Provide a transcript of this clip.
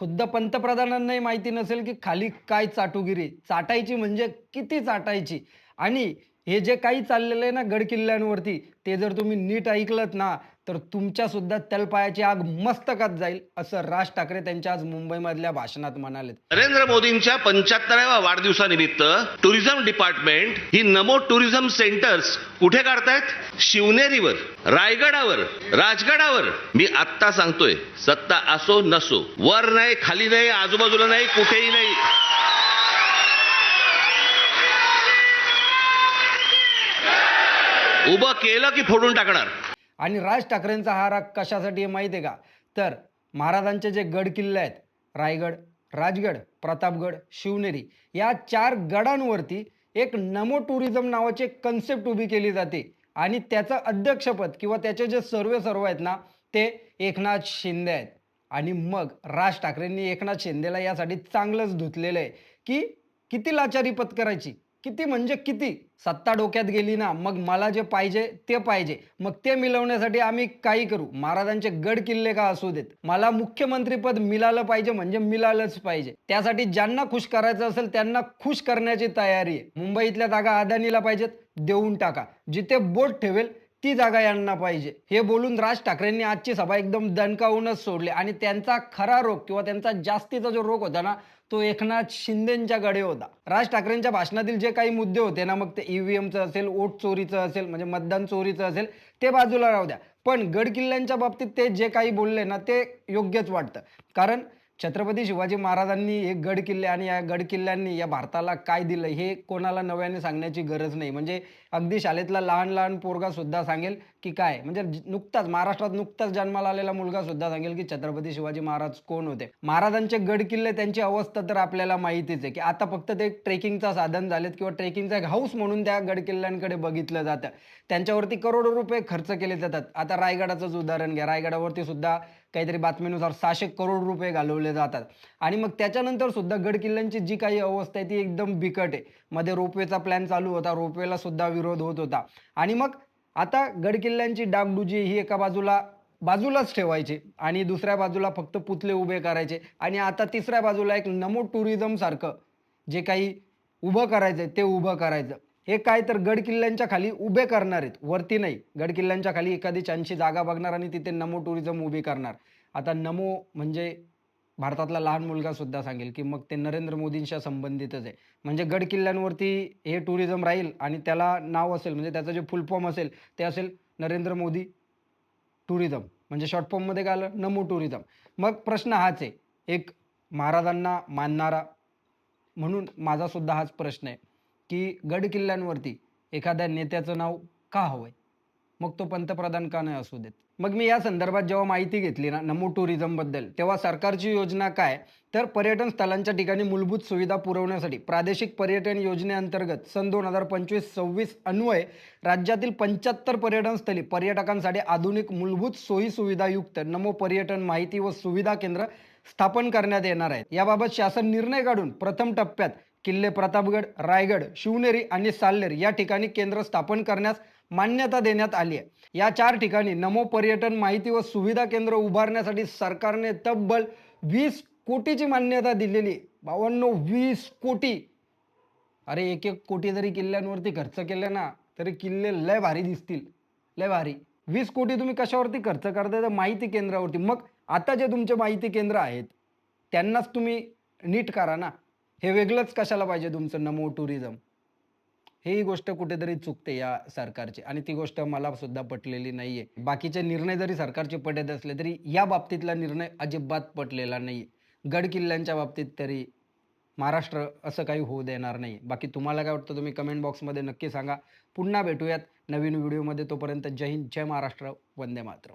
खुद्द पंतप्रधानांनाही माहिती नसेल की खाली काय चाटुगिरी. चाटायची म्हणजे किती चाटायची? आणि हे जे काही चाललेलं आहे ना गड किल्ल्यांवरती ते जर तुम्ही नीट ऐकलत ना तर तुमच्या सुद्धा तलपायाची आग मस्तकात जाईल असं राज ठाकरे त्यांच्या आज मुंबईमधल्या भाषणात म्हणाले नरेंद्र मोदींच्या पंच्याहत्तराव्या वाढदिवसानिमित्त टुरिझम डिपार्टमेंट ही नमो टुरिझम सेंटर्स कुठे काढतायत? शिवनेरीवर रायगडावर राजगडावर. मी आत्ता सांगतोय सत्ता असो नसो वर नाही खाली नाही आजूबाजूला नाही कुठेही नाही. उभं केलं की फोडून टाकणार. आणि राज ठाकरेंचा हा राग कशासाठी आहे माहिती आहे का? तर महाराजांचे जे गड किल्ले आहेत रायगड राजगड प्रतापगड शिवनेरी या चार गडांवरती एक नमो टुरिझम नावाची एक कन्सेप्ट उभी केली जाते. आणि त्याचं अध्यक्षपद किंवा त्याचे जे सर्वे सर्व आहेत ना ते एकनाथ शिंदे आहेत. आणि मग राज ठाकरेंनी एकनाथ शिंदेला यासाठी चांगलंच धुतलेलं आहे की किती लाचारी पत्करायची? किती म्हणजे किती? सत्ता डोक्यात गेली ना मग मला जे पाहिजे ते पाहिजे. मग ते मिळवण्यासाठी आम्ही काही करू. महाराजांचे गड किल्ले का असू देत? मला मुख्यमंत्रीपद मिळालं पाहिजे म्हणजे मिळालंच पाहिजे. त्यासाठी ज्यांना खुश करायचं असेल त्यांना खुश करण्याची तयारी आहे. मुंबईतल्या जागा अदानीला पाहिजेत देऊन टाका. जिथे बोट ठेवेल ती जागा यांना पाहिजे. हे बोलून राज ठाकरेंनी आजची सभा एकदम दणकावूनच सोडली आणि त्यांचा खरा रोग किंवा त्यांचा जास्तीचा जो रोग होता ना तो एकनाथ शिंदेच्या गडे होता. राज ठाकरेंच्या भाषणातील जे काही मुद्दे होते ना मग ते ईव्हीएमचं असेल वोट चोरीचं असेल म्हणजे मतदान चोरीचं असेल ते बाजूला राहू द्या. पण गड किल्ल्यांच्या बाबतीत ते जे काही बोलले ना ते योग्यच वाटतं. कारण छत्रपती शिवाजी महाराजांनी एक गड किल्ले आणि या गड किल्ल्यांनी या भारताला काय दिलं हे कोणाला नव्याने सांगण्याची गरज नाही. म्हणजे अगदी शाळेतला लहान लहान पोरगा सुद्धा सांगेल की काय? म्हणजे नुकताच महाराष्ट्रात नुकताच जन्माला आलेला मुलगा सुद्धा सांगेल की छत्रपती शिवाजी महाराज कोण होते? महाराजांचे गड किल्ले त्यांची अवस्था तर आपल्याला माहितीच आहे की आता फक्त ते ट्रेकिंगचा साधन झालेत किंवा ट्रेकिंगचा एक हाऊस म्हणून त्या गड किल्ल्यांकडे बघितलं जातं. त्यांच्यावरती करोडो रुपये खर्च केले जातात. आता रायगडाचंच उदाहरण घ्या. रायगडावरती सुद्धा काहीतरी बातमीनुसार सहाशे करोड रुपये घालवले जातात. आणि मग त्याच्यानंतर सुद्धा गड किल्ल्यांची जी काही अवस्था आहे ती एकदम बिकट आहे. मध्ये रोपवेचा प्लॅन चालू होता रोपवेला सुद्धा विरोध होत होता. आणि मग आता गड किल्ल्यांची डागडुजी ही एका बाजूला बाजूलाच ठेवायची आणि दुसऱ्या बाजूला फक्त पुतले उभे करायचे. आणि आता तिसऱ्या बाजूला एक नमो टुरिझमसारखं जे काही उभं करायचं ते उभं करायचं. हे काय तर गड किल्ल्यांच्या खाली उभे करणार आहेत. वरती नाही. गड किल्ल्यांच्या खाली एखादी छानशी जागा बघणार आणि तिथे नमो टुरिझम उभी करणार. आता नमो म्हणजे भारतातला लहान मुलगा सुद्धा सांगेल की मग ते नरेंद्र मोदींच्या संबंधितच आहे. म्हणजे गड किल्ल्यांवरती हे टुरिझम राहील आणि त्याला नाव असेल म्हणजे त्याचं जे फुल फॉर्म असेल ते असेल नरेंद्र मोदी टुरिझम म्हणजे शॉर्ट फॉर्ममध्ये काय आलं? नमो टुरिझम मग प्रश्न हाच आहे. एक महाराजांना मानणारा म्हणून माझा सुद्धा हाच प्रश्न आहे. की गड किल्ल्यांवरती एखाद्या नेत्याचं नाव का हवंय? मग तो पंतप्रधान का नाही असू देत? मग मी या संदर्भात जेव्हा माहिती घेतली ना नमो टुरिझमबद्दल तेव्हा सरकारची योजना काय? तर पर्यटन स्थळांच्या ठिकाणी मूलभूत सुविधा पुरवण्यासाठी प्रादेशिक पर्यटन योजनेअंतर्गत सन दोन हजार पंचवीस सव्वीस अन्वये राज्यातील पंच्याहत्तर पर्यटन स्थळी पर्यटकांसाठी आधुनिक मूलभूत सोयी सुविधायुक्त नमो पर्यटन माहिती व सुविधा केंद्र स्थापन करण्यात येणार आहेत. याबाबत शासन निर्णय काढून प्रथम टप्प्यात किल्ले प्रतापगड रायगड शिवनेरी आणि साल्लेर या ठिकाणी केंद्र स्थापन करण्यास मान्यता देण्यात आली आहे. या चार ठिकाणी नमो पर्यटन माहिती व सुविधा केंद्र उभारण्यासाठी सरकारने तब्बल वीस कोटीची मान्यता दिलेली. आहे. बावन्न वीस कोटी. अरे एक एक कोटी जरी किल्ल्यांवरती खर्च केले ना तरी किल्ले लय भारी दिसतील. लय भारी. वीस कोटी तुम्ही कशावरती खर्च करताय? तर माहिती केंद्रावरती. मग आता जे तुमचे माहिती केंद्र आहेत त्यांनाच तुम्ही नीट करा ना. हे वेगळंच कशाला पाहिजे तुमचं? नमो टुरिझम. ही गोष्ट कुठेतरी चुकते या सरकारची आणि ती गोष्ट मला सुद्धा पटलेली नाहीये. बाकीचे निर्णय जरी सरकारचे पटत असले तरी या बाबतीतला निर्णय अजिबात पटलेला नाही गड किल्ल्यांच्या बाबतीत तरी महाराष्ट्र असं काही होऊ देणार नाही बाकी तुम्हाला काय वाटतं तुम्ही कमेंट बॉक्समध्ये नक्की सांगा. पुन्हा भेटूयात नवीन व्हिडिओमध्ये तोपर्यंत जय हिंद जय महाराष्ट्र. वंदे मातरम.